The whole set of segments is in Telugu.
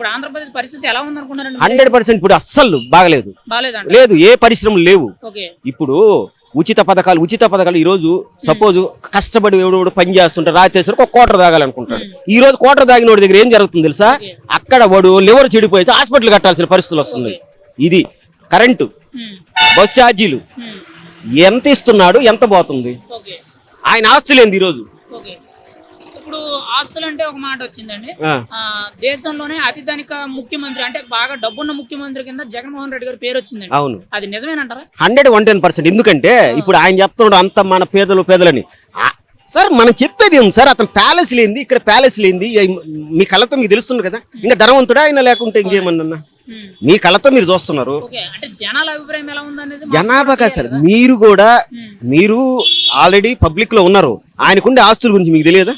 ఇప్పుడు ఆంధ్రప్రదేశ్ పరిస్థితి ఎలా హండ్రెడ్ పర్సెంట్ ఇప్పుడు అస్సలు బాగలేదు. బాగాలేదండి లేదు ఏ పరిశ్రమలు లేవు. ఓకే. ఇప్పుడు ఉచిత పథకాలు ఉచిత పథకాలు ఈ రోజు సపోజ్ కష్టపడి ఎవడెవడు పని చేస్తుంటే రాత్రేసరికి ఒక కోటర్ తాగాలనుకుంటాడు. ఈ రోజు కోటర్ తాగిన వాడి దగ్గర ఏం జరుగుతుంది తెలుసా? అక్కడ వాడు లివర్ చెడిపోయి హాస్పిటల్ కట్టాల్సిన పరిస్థితులు వస్తుంది. ఇది కరెంటు బస్ ఛార్జీలు. ఎంత ఇస్తున్నాడు ఎంత పోతుంది? ఆయన ఆస్తులేంది ఈరోజు? ఆస్తులు అంటే ఒక మాట వచ్చిందండి. దేశంలోనే అతి ధనిక ముఖ్యమంత్రి అంటే బాగా డబ్బున్న ముఖ్యమంత్రి కింద జగన్మోహన్ రెడ్డి గారి పేరు వచ్చిందండి. అవును. అది నిజమేనంటారా? Hundred one ten percent. ఎందుకంటే ఇప్పుడు ఆయన చెప్తున్నాడు అంత మన పేదలు పేదలని. సార్ మనం చెప్పేది ఏం సార్? అతను ప్యాలెస్ లేనిది ఇక్కడ ప్యాలెస్ లేనిది ఈ- మీ కళ్ళతో మీకు తెలుస్తుంది కదా? ఇంకా ధనవంతుడా ఆయన లేకుంటే ఇంకేమన్నా? మీ కళ్ళతో మీరు చూస్తున్నారు. జనాభా కాదు సార్ మీరు కూడా మీరు ఆల్రెడీ పబ్లిక్లో ఉన్నారు. ఆయనకుండే ఆస్తుల గురించి మీకు తెలియదా?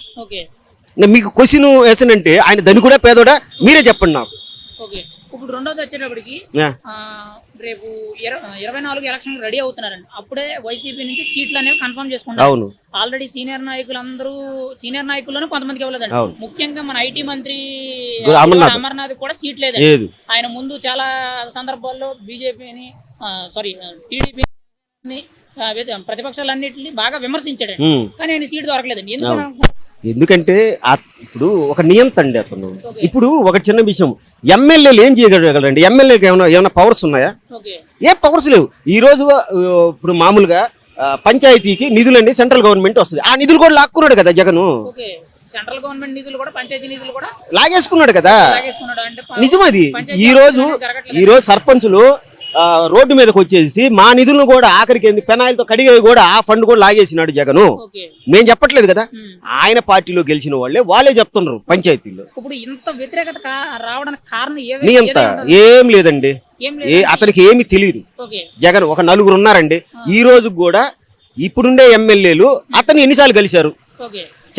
మీకు క్వశ్చన్ వేసానంటే ఆయన ధనికుడా పేదోడా? మీరే చెప్పండి నాకు. ఓకే. ఇప్పుడు రెండోది వచ్చేటప్పటికి రేపు ఇర- ఇరవై నాలుగు ఎలక్షన్ రెడీ అవుతున్నారండి అప్పుడే వైసీపీ నుంచి సీట్లు అనేవి కన్ఫర్మ్ చేసుకుంటారు. అవును. ఆల్రెడీ సీనియర్ నాయకులందరూ సీనియర్ నాయకుల్లోనే కొంతమందికి ఇవ్వలేదండి. ముఖ్యంగా మన ఐటీ మంత్రి అమర్నాథ్. కూడా సీట్ లేదండి లేదు. ఆయన ముందు చాలా సందర్భాల్లో బీజేపీని సారీ టీడీపీని ప్రతిపక్షాలన్నింటినీ బాగా విమర్శించాడు. కానీ ఆయన సీట్ దొరకలేదండి. ఎందుకు. ఎందుకంటే ఇప్పుడు ఒక నియంత అండి అతను. ఇప్పుడు ఒక చిన్న విషయం. ఎమ్మెల్యేలు ఏం చేయగలరండి? ఎమ్మెల్యేకి ఏమైనా ఏమైనా పవర్స్ ఉన్నాయా? ఏ పవర్స్ లేవు. ఈ రోజు ఇప్పుడు మామూలుగా పంచాయతీకి నిధులన్నీ సెంట్రల్ గవర్నమెంట్ వస్తుంది. ఆ నిధులు కూడా లాక్కున్నాడు కదా జగను. సెంట్రల్ గవర్నమెంట్ నిధులు కూడా పంచాయతీ నిధులు కూడా లాగేసుకున్నాడు కదా. నిజం అది. ఈ రోజు. ఈ రోజు సర్పంచులు రోడ్డు మీదకి వచ్చేసి మా నిధులను కూడా ఆఖరికి పెనాయిలతో కడిగేవి కూడా ఆ ఫండ్ కూడా లాగేసినాడు జగను. మేము చెప్పట్లేదు కదా. ఆయన పార్టీలో గెలిచిన వాళ్ళే వాళ్ళే చెప్తున్నారు పంచాయతీలో. ఇప్పుడు ఇంత వ్యతిరేకత రావడానికి కారణం ఏ లేదండి. అతనికి ఏమి తెలియదు జగన్ ఒక నలుగురు ఉన్నారండి. ఈ రోజు కూడా ఇప్పుడుండే ఎమ్మెల్యేలు అతను ఎన్నిసార్లు కలిశారు?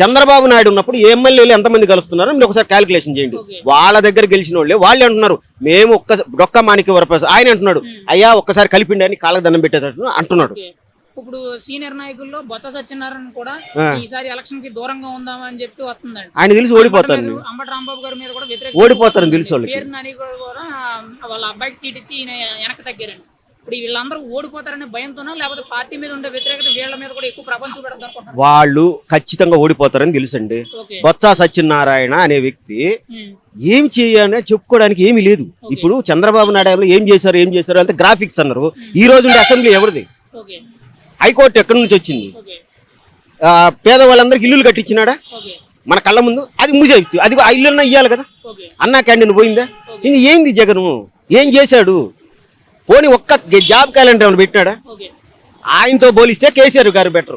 చంద్రబాబు నాయుడు ఉన్నప్పుడు ఏ ఎమ్మెల్యేలు ఎంతమంది కలుస్తున్నారు మీరు ఒకసారి క్యాలిక్యులేషన్ చేయండి. వాళ్ళ దగ్గర గెలిచిన వాళ్ళే. వాళ్ళే అంటున్నారు మేము ఒక్క డొక్క మానికి వరపేస ఆయన అంటున్నాడు అయ్యా ఒక్కసారి కలిపిండి అని కాళ్ళకు దండం పెట్టేటట్టు అంటున్నాడు. ఇప్పుడు సీనియర్ నాయకుల్లో బొత్స సత్యనారాయణ కూడా. ఈసారి ఎలక్షన్కి దూరంగా ఉందామని చెప్పి వస్తుందండి. ఆయన తెలిసి ఓడిపోతారు అంబటి రాంబాబు గారి మీద కూడా వ్యతిరేక ఓడిపోతారని తెలుసు కూడా వాళ్ళ అబ్బాయికి సీట్ ఇచ్చి ఈయన వెనక్కి తగ్గారండి. ఇప్పుడు వీళ్ళందరూ ఓడిపోతారనే భయంతోనా లేకపోతే పార్టీ మీద ఉండే వ్యతిరేకత వీళ్ళ మీద కూడా ఎక్కువ ప్రపంచం పెడతారు వాళ్ళు ఖచ్చితంగా ఓడిపోతారని తెలుసండి. బొత్స సత్యనారాయణ అనే వ్యక్తి. ఏం చేయాలని చెప్పుకోవడానికి ఏమీ లేదు. ఇప్పుడు చంద్రబాబు నాయుడు ఏం చేశారు ఏం చేశారు అంటే గ్రాఫిక్స్ అన్నారు. ఈ రోజు అసెంబ్లీ ఎవరిది? హైకోర్టు ఎక్కడి నుంచి వచ్చింది? పేదవాళ్ళందరికీ ఇల్లులు కట్టించినాడా? మన కళ్ళ ముందు? అది మూసేయచ్చు అది ఆ ఇల్లున్నా ఇయ్యాలి కదా. అన్నా క్యాంటీన్ పోయిందా? ఇంక ఏంది జగను? ఏం చేశాడు? పోనీ ఒక్క జాబ్ క్యాలెండర్ ఏమైనా పెట్టినాడా? ఆయనతో పోలిస్తే కేసీఆర్ గారు బెటర్.